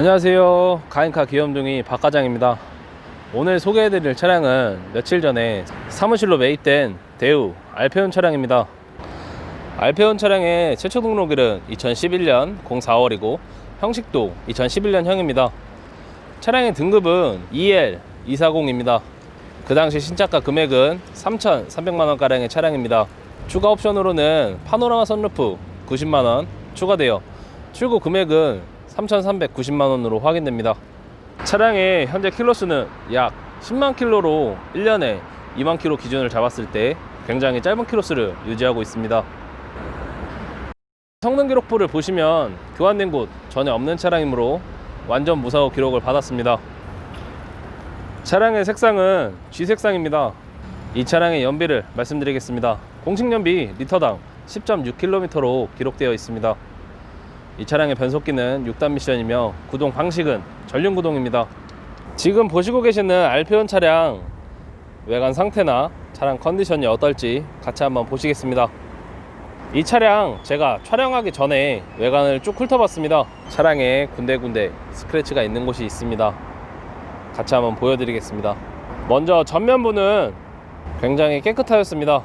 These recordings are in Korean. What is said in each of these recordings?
안녕하세요. 가인카 기염둥이 박과장입니다. 오늘 소개해드릴 차량은 며칠 전에 사무실로 매입된 대우 알페온 차량입니다. 알페온 차량의 최초 등록일은 2011년 04월이고 형식도 2011년형입니다. 차량의 등급은 EL 240입니다. 그 당시 신차가 금액은 3,300만원가량의 차량입니다. 추가 옵션으로는 파노라마 선루프 90만원 추가되어 출고 금액은 3,390만 원으로 확인됩니다. 차량의 현재 킬로수는 약 10만 킬로로 1년에 2만 킬로 기준을 잡았을 때 굉장히 짧은 킬로수를 유지하고 있습니다. 성능 기록부를 보시면 교환된 곳 전혀 없는 차량이므로 완전 무사고 기록을 받았습니다. 차량의 색상은 G 색상입니다. 이 차량의 연비를 말씀드리겠습니다. 공식 연비 리터당 10.6km로 기록되어 있습니다. 이 차량의 변속기는 6단 미션이며 구동 방식은 전륜 구동입니다. 지금 보시고 계시는 알페온 차량 외관 상태나 차량 컨디션이 어떨지 같이 한번 보시겠습니다. 이 차량 제가 촬영하기 전에 외관을 쭉 훑어봤습니다. 차량에 군데군데 스크래치가 있는 곳이 있습니다. 같이 한번 보여드리겠습니다. 먼저 전면부는 굉장히 깨끗하였습니다.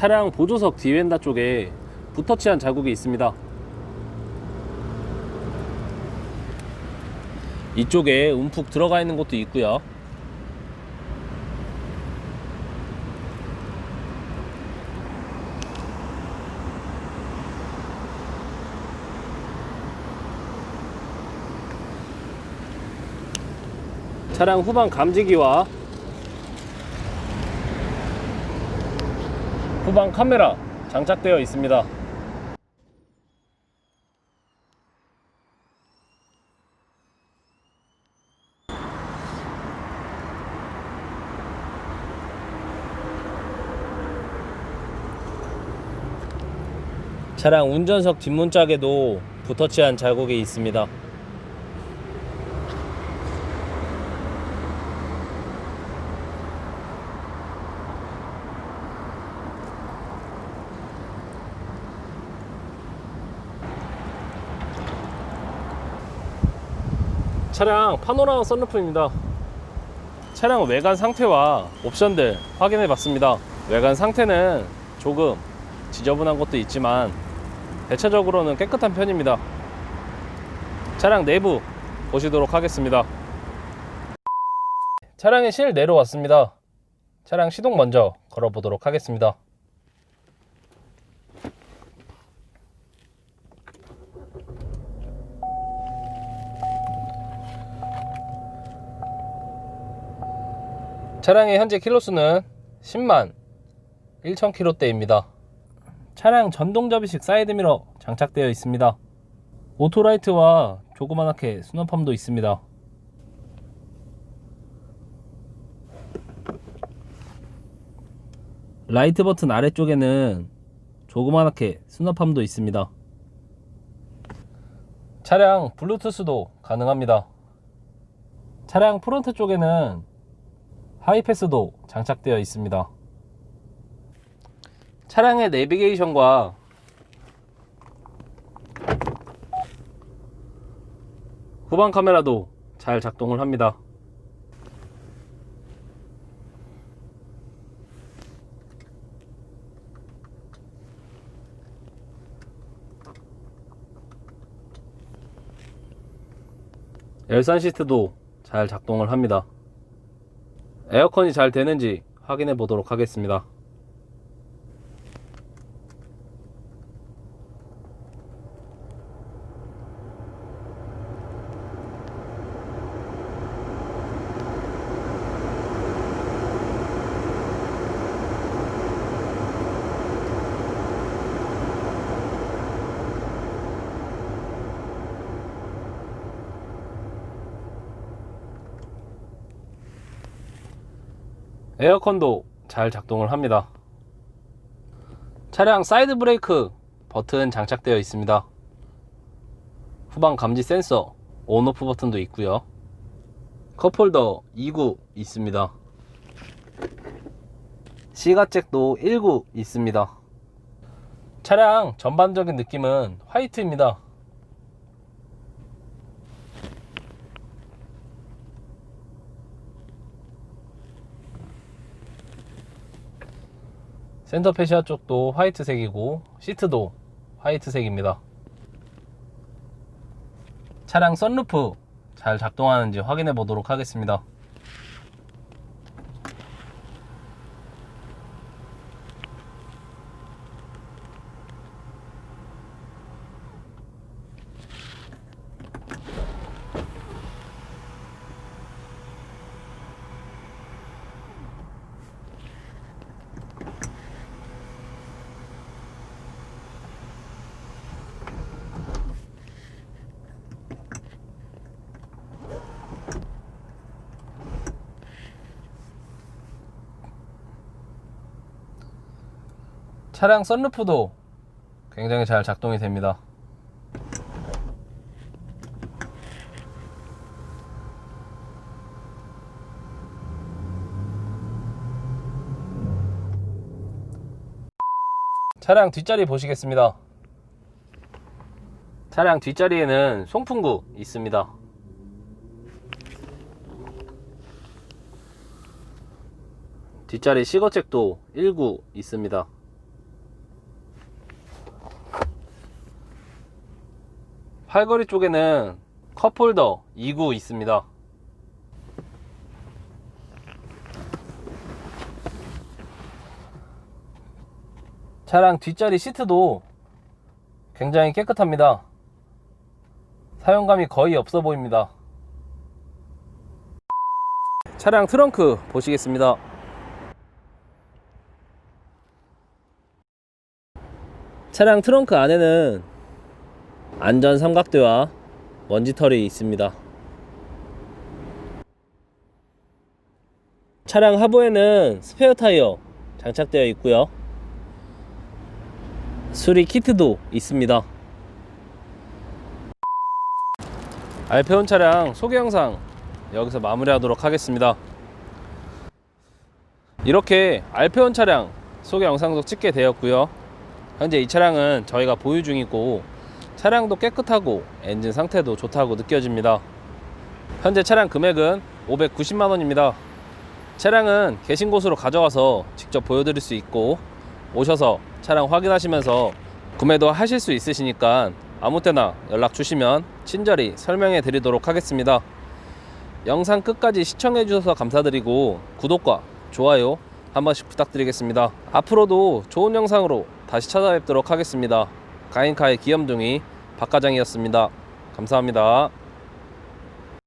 차량 보조석 뒤엔다 쪽에 붓터치한 자국이 있습니다. 이쪽에 움푹 들어가 있는 곳도 있고요. 차량 후방 감지기와 후방 카메라 장착되어 있습니다. 차량 운전석 뒷문짝에도 붓터치한 자국이 있습니다. 차량 파노라마 썬루프입니다. 차량 외관 상태와 옵션들 확인해 봤습니다. 외관 상태는 조금 지저분한 것도 있지만 대체적으로는 깨끗한 편입니다. 차량 내부 보시도록 하겠습니다. 차량의 실 내려왔습니다. 차량 시동 먼저 걸어보도록 하겠습니다. 차량의 현재 킬로수는 10만 1000km대입니다. 차량 전동 접이식 사이드미러 장착되어 있습니다. 오토라이트와 조그만하게 수납함도 있습니다. 라이트 버튼 아래쪽에는 조그만하게 수납함도 있습니다. 차량 블루투스도 가능합니다. 차량 프론트 쪽에는 하이패스도 장착되어 있습니다. 차량의 내비게이션과 후방 카메라도 잘 작동을 합니다. 열선 시트도 잘 작동을 합니다. 에어컨이 잘 되는지 확인해 보도록 하겠습니다. 에어컨도 잘 작동을 합니다. 차량 사이드 브레이크 버튼 장착되어 있습니다. 후방 감지 센서 온오프 버튼도 있고요. 컵홀더 2구 있습니다. 시가잭도 1구 있습니다. 차량 전반적인 느낌은 화이트입니다. 센터 페시아 쪽도 화이트색이고 시트도 화이트색입니다. 차량 썬루프 잘 작동하는지 확인해 보도록 하겠습니다. 차량 썬루프도 굉장히 잘 작동이 됩니다. 차량 뒷자리 보시겠습니다. 차량 뒷자리에는 송풍구 있습니다. 뒷자리 시거잭도 1구 있습니다. 팔걸이 쪽에는 컵홀더 2구 있습니다. 차량 뒷자리 시트도 굉장히 깨끗합니다. 사용감이 거의 없어 보입니다. 차량 트렁크 보시겠습니다. 차량 트렁크 안에는 안전 삼각대와 먼지털이 있습니다. 차량 하부에는 스페어 타이어 장착되어 있고요. 수리 키트도 있습니다. 알페온 차량 소개 영상 여기서 마무리하도록 하겠습니다. 이렇게 알페온 차량 소개 영상도 찍게 되었고요. 현재 이 차량은 저희가 보유 중이고 차량도 깨끗하고 엔진 상태도 좋다고 느껴집니다. 현재 차량 금액은 590만 원입니다. 차량은 계신 곳으로 가져와서 직접 보여드릴 수 있고 오셔서 차량 확인하시면서 구매도 하실 수 있으시니까 아무 때나 연락 주시면 친절히 설명해 드리도록 하겠습니다. 영상 끝까지 시청해 주셔서 감사드리고 구독과 좋아요 한 번씩 부탁드리겠습니다. 앞으로도 좋은 영상으로 다시 찾아뵙도록 하겠습니다. 가인카의 기염둥이 박과장이었습니다. 감사합니다.